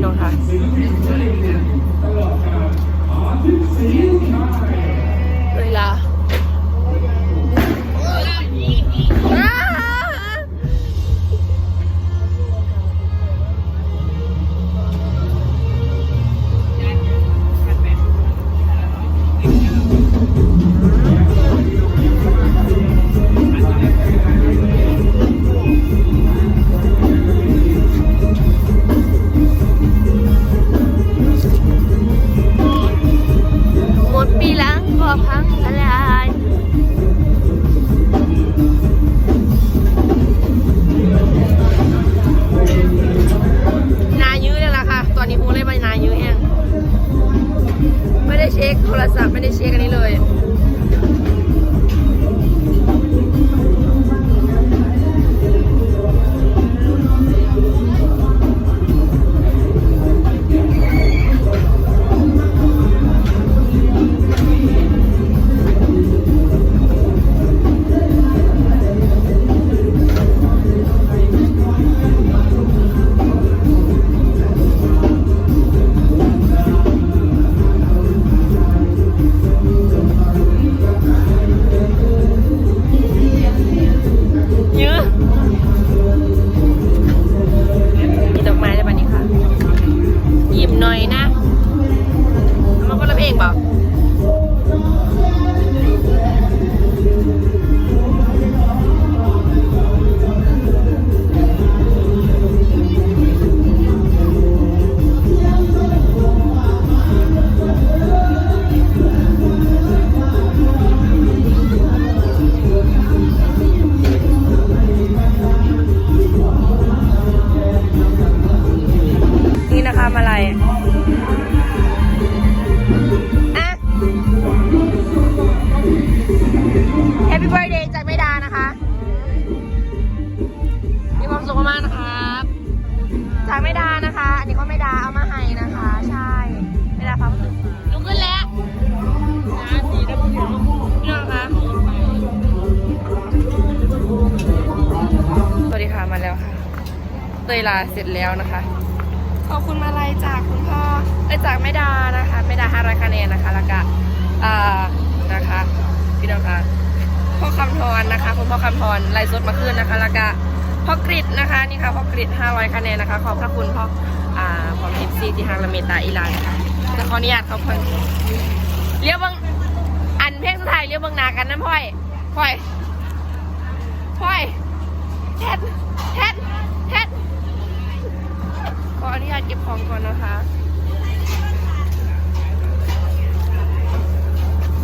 พี่น้องค่ะ โทรศัพท์ไม่ได้เช็คอันนี้เล เตยลาเสร็จแล้วนะคะ ขอบคุณมาลัยจากคุณพ่อเอ้ยจากแม่ดานะคะแม่ดาห้าร้อยคะแนนนะคะแล้วก็อ่านะคะพี่น้องคะพ่อคำทรนะคะคุณพ่อคำทรไล่สดมาขึ้นนะคะแล้วก็พ่อกริดนะคะนี่ค่ะพ่อกริดห้าร้อยคะแนนนะคะขอบพระคุณพ่ออ่าพร้อมทิปซีที่ทางละเมตาอีลานค่ะจะขออนุญาตเขาเพิ่งเรียกเบังอันเพลงสุดท้ายเรียกเบังหนากันนะพ่อยพ่อยพ่อยแทดแทดแทด ขออนุญาตเก็บของก่อนนะคะ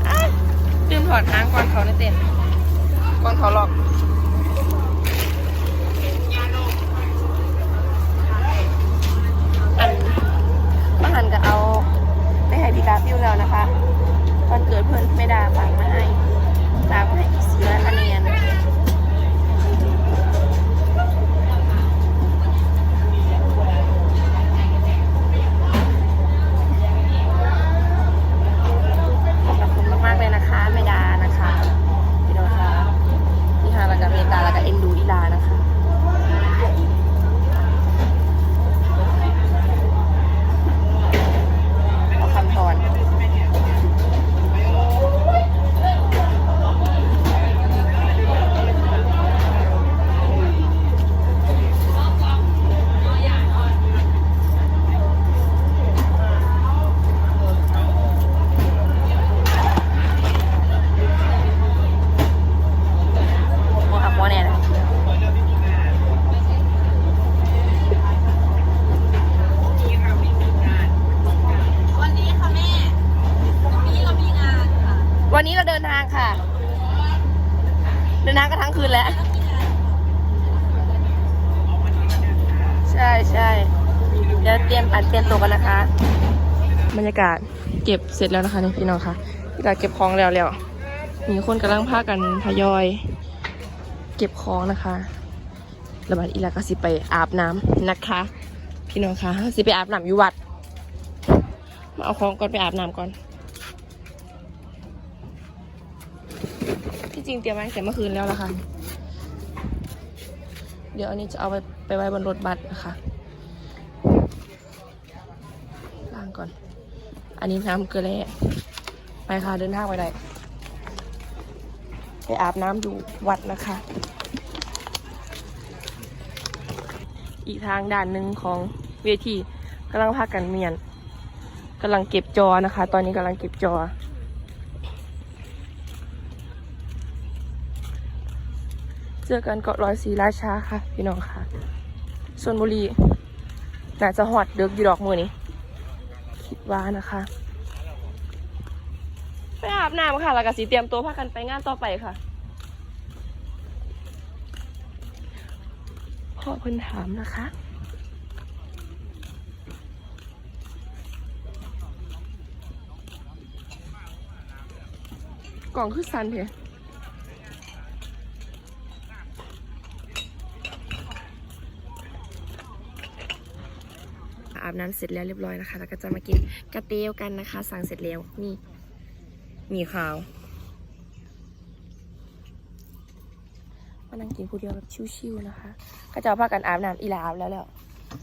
อะลืมถอดหางก่อนเขาในเต็นท์ก่อนเขาหลอก อันมาหันก็เอาไปให้พี่กาฟิวแล้วนะคะวันเกิดเพื่อนไม่ได้ฝากมาให้ฝากมาให้อีกสี่ร้อยคะแนน ขอบคุณมาก ๆ เลยนะคะเมดานะคะพี่โดค่ะพี่ฮาแล้วก็เมตาแล้วก็เอ็นดูอีลานะคะ ขอคำพรโมหักโมแน่นะ วันนี้ค่ะแม่วันนี้เรามีงานค่ะ วันนี้เราเดินางค่ะ เดินทางกันทั้งคืนแล้วใช่ใช่เดี๋ยวเตรียมอัดเตรียมตัวกันนะคะ บรรยากาศเก็บเสร็จแล้วนะคะนี่พี่น้องค่ะพี่กาเก็บของแล้วแล้วมีคนกำลังพากันทยอย เก็บของนะคะระบาดอีลาก็สิไปอาบน้ำนะคะ พี่น้องคะสิไปอาบน้ำอยู่วัด มาเอาของก่อนไปอาบน้ำก่อน จริงเตรียมไว้ตั้งแต่เมื่อคืนแล้วละค่ะเดี๋ยวอันนี้จะเอาไปไปไว้บนรถบัสนะคะล่างก่อน อันนี้น้ำเกลือแร่ไปค่ะเดินทางไปได้ไปอาบน้ำอยู่วัดนะคะ อีกทางด้านหนึ่งของเวทีกำลังพากันเมียนกำลังเก็บจอนะคะ ตอนนี้กำลังเก็บจอ เจอกันเกาะร้อยสีราชาค่ะ พี่น้องค่ะส่วนบุรีน่าจะหอดเดือกอยู่ดอกมือนี้คิดว่านะคะไปอาบน้ำค่ะแล้วก็สีเตรียมตัวพากันไปงานต่อไปค่ะพ่อเพิ่นถามนะคะ กล่องคือสันเพอา น้ำเสร็จแล้วเรียบร้อยนะคะแล้วก็จะมากินกระเตียวกันนะคะ สั่งเสร็จแล้วนี่มีข้าวมานั่งกินผู้เดียวแบบชิวๆนะคะ ก็จะเอาพากันอาบน้ำอีลาอาบแล้วแล้ว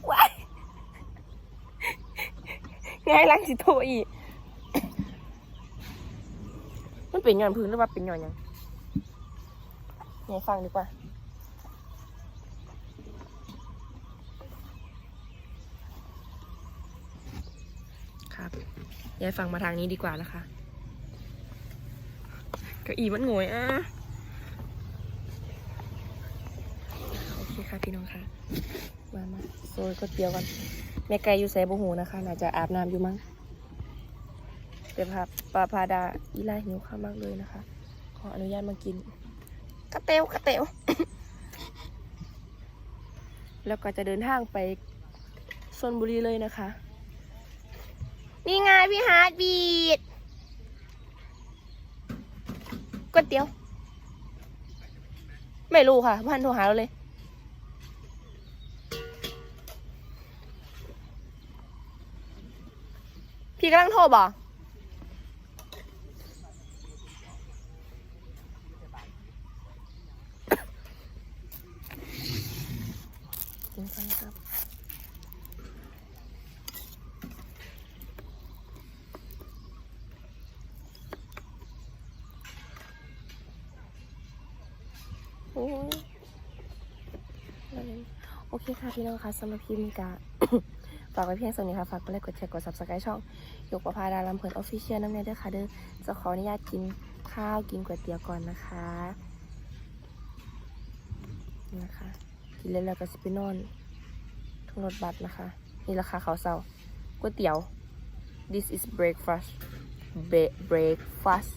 ว้ายง่ายลังสิโทอีกมันเป็นหย่อนพื้นหรือว่าเป็นหย่อนยังไหนฟังดีกว่า ครับ ยายฟังมาทางนี้ดีกว่านะคะเก็อีมันงวยอะโอเคค่ะพี่น้องค่ะ มามาโซยก๋วยเตี๋ยวกันแม่ไก่อยู่ใส่บุหูนะคะน่าจะอาบน้ำอยู่มั้งเดี๋ยวพาปลาพาดาอีลาหิวข้าวมากเลยนะคะ ขออนุญาตมากินกระเตวกระเตวแล้วก็จะเดินทางไปชนบุรีเลยนะคะ นี่ไงพี่ฮาร์ดบีดก๋วยเตี๋ยว ไม่รู้ค่ะพันโทรหาเราเลย พี่กำลังโทรบอกจริงครับ โอ้ยนั่นเองโอเคค่ะพี่น้องคะสำหรับคลิปนี้กะฝากไว้เพียงส่วนนี้ค่ะ ฝากกดไลค์กดแชร์กด subscribe ช่องยกประพาดาลำเพลินออฟฟิเชียลน้ำเนยด้วยค่ะเด้อจะขออนุญาตกินข้าวกินก๋วยเตี๋ยวก่อนนะคะนะคะ กินแล้วแล้วก็สไปนอนทุ่งรถบัสนะคะ นี่ราคาเขาวเศร้าก๋วยเตี๋ยว this is breakfast Be breakfast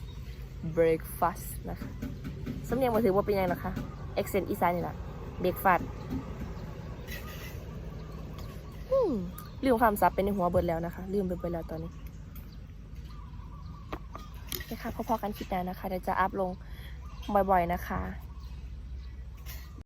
breakfast นะคะสำเนียงมาถือว่าเป็นยังไงนะคะ accent อีสานนี่แหละ breakfast อืมลืมคำศัพท์เป็นในหัวเบิดแล้วนะคะ ลืมไปเบิดแล้วตอนนี้นะคะพอๆกันคิดนะนะคะเดี๋ยวจะอัพลงบ่อยๆนะคะ